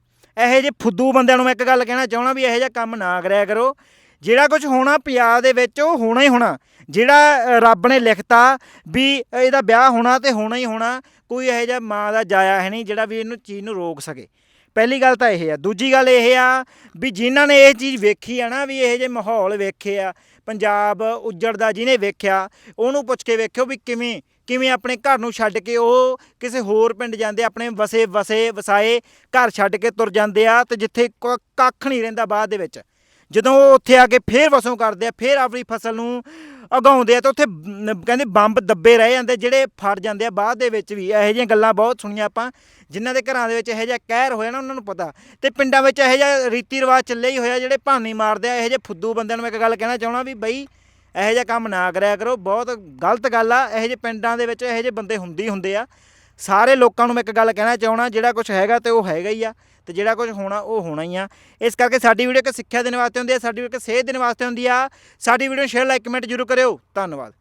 ਇਹੋ ਜਿਹੇ ਫੁੱਦੂ ਬੰਦਿਆਂ ਨੂੰ ਮੈਂ ਇੱਕ ਗੱਲ ਕਹਿਣਾ ਚਾਹਣਾ ਵੀ ਇਹੋ ਜਿਹਾ ਕੰਮ ਨਾ ਕਰਿਆ ਕਰੋ। ਜਿਹੜਾ ਕੁਝ ਹੋਣਾ ਪੰਜਾਬ ਦੇ ਵਿੱਚ ਉਹ ਹੋਣਾ ਹੀ ਹੋਣਾ। ਜਿਹੜਾ ਰੱਬ ਨੇ ਲਿਖਤਾ ਵੀ ਇਹਦਾ ਵਿਆਹ ਹੋਣਾ ਤੇ ਹੋਣਾ ਹੀ ਹੋਣਾ, ਕੋਈ ਇਹੋ ਜਿਹਾ ਮਾਂ ਦਾ ਜਾਇਆ ਹੈ ਨਹੀਂ ਜਿਹੜਾ ਵੀ ਇਹਨੂੰ ਚੀਜ਼ ਨੂੰ ਰੋਕ ਸਕੇ। ਪਹਿਲੀ ਗੱਲ ਤਾਂ ਇਹ ਆ। ਦੂਜੀ ਗੱਲ ਇਹ ਆ ਵੀ ਜਿਨ੍ਹਾਂ ਨੇ ਇਹ ਚੀਜ਼ ਵੇਖੀ ਆ ਨਾ ਵੀ ਇਹ ਜੇ ਮਾਹੌਲ ਵੇਖੇ ਆ, ਪੰਜਾਬ ਉੱਜੜਦਾ ਜਿਹਨੇ ਵੇਖਿਆ, ਉਹਨੂੰ ਪੁੱਛ ਕੇ ਵੇਖਿਓ ਵੀ ਕਿਵੇਂ ਕਿਵੇਂ ਆਪਣੇ ਘਰ ਨੂੰ ਛੱਡ ਕੇ ਉਹ ਕਿਸੇ ਹੋਰ ਪਿੰਡ ਜਾਂਦੇ ਆਪਣੇ ਵਸੇ ਵਸੇ, ਵਸਾਏ ਘਰ ਛੱਡ ਕੇ ਤੁਰ ਜਾਂਦੇ ਆ ਤੇ ਜਿੱਥੇ ਕ- ਕੱਖ ਨਹੀਂ ਰਹਿੰਦਾ ਬਾਅਦ ਦੇ ਵਿੱਚ। ਜਦੋਂ ਉਹ ਉੱਥੇ ਆ ਕੇ ਫੇਰ ਵਸੋਂ ਕਰਦੇ ਆ, ਫੇਰ ਆਪਣੀ ਫਸਲ ਨੂੰ ਉਗਾਉਂਦੇ ਆ ਤੇ ਉੱਥੇ ਮ, ਕਹਿੰਦੇ ਬੰਬ ਦੱਬੇ ਰਹਿ ਜਾਂਦੇ ਜਿਹੜੇ ਫੜ ਜਾਂਦੇ ਆ ਬਾਅਦ ਦੇ ਵਿੱਚ ਵੀ ਇਹੋ ਜਿਹੀਆਂ ਗੱਲਾਂ ਬਹੁਤ ਸੁਣੀਆਂ ਆਪਾਂ ਜਿਨ੍ਹਾਂ ਦੇ ਘਰਾਂ ਦੇ ਵਿੱਚ ਇਹੋ ਜਿਹਾ ਕਹਿਰ ਹੋਇਆ ਨਾ ਉਹਨਾਂ ਨੂੰ ਪਤਾ। ਤੇ ਪਿੰਡਾਂ ਵਿੱਚ ਇਹੋ ਜਿਹਾ ਰੀਤੀ ਰਿਵਾਜ ਚੱਲੇ ਹੀ ਹੋਇਆ ਜਿਹੜੇ ਭਾਨੀ ਮਾਰਦੇ ਆ ਇਹੋ ਜਿਹੇ ਫੁੱਦੂ ਬੰਦਿਆਂ ਨੂੰ ਮੈਂ ਇੱਕ ਗੱਲ ਕਹਿਣਾ ਚਾਹਣਾ ਵੀ ਬਈ ਇਹੋ ਜਿਹਾ ਕੰਮ ਨਾ ਕਰਿਆ ਕਰੋ ਬਹੁਤ ਗਲਤ ਗੱਲ ਆ ਇਹੋ ਜਿਹੇ ਪਿੰਡਾਂ ਦੇ ਵਿੱਚ ਇਹੋ ਜਿਹੇ ਬੰਦੇ ਹੁੰਦੇ ਹੀ ਹੁੰਦੇ ਆ। ਸਾਰੇ ਲੋਕਾਂ ਨੂੰ ਮੈਂ ਇੱਕ ਗੱਲ ਕਹਿਣਾ ਚਾਹਣਾ ਜਿਹੜਾ ਕੁਝ ਹੈਗਾ ਤੇ ਉਹ ਹੈਗਾ ਹੀ ਆ, ਤੇ ਜਿਹੜਾ ਕੁਝ ਹੋਣਾ ਉਹ ਹੋਣਾ ਹੀ ਆ। ਇਸ ਕਰਕੇ ਸਾਡੀ ਵੀਡੀਓ ਇੱਕ ਸਿੱਖਿਆ ਦੇਣ ਵਾਸਤੇ ਹੁੰਦੀ ਆ, ਸਾਡੀ ਵੀਡੀਓ ਇੱਕ ਸੇਧ ਦੇਣ ਵਾਸਤੇ ਹੁੰਦੀ ਆ। ਸਾਡੀ ਵੀਡੀਓ ਨੂੰ ਸ਼ੇਅਰ ਲਾਈਕ ਕਮੈਂਟ ਜ਼ਰੂਰ ਕਰਿਓ। ਧੰਨਵਾਦ।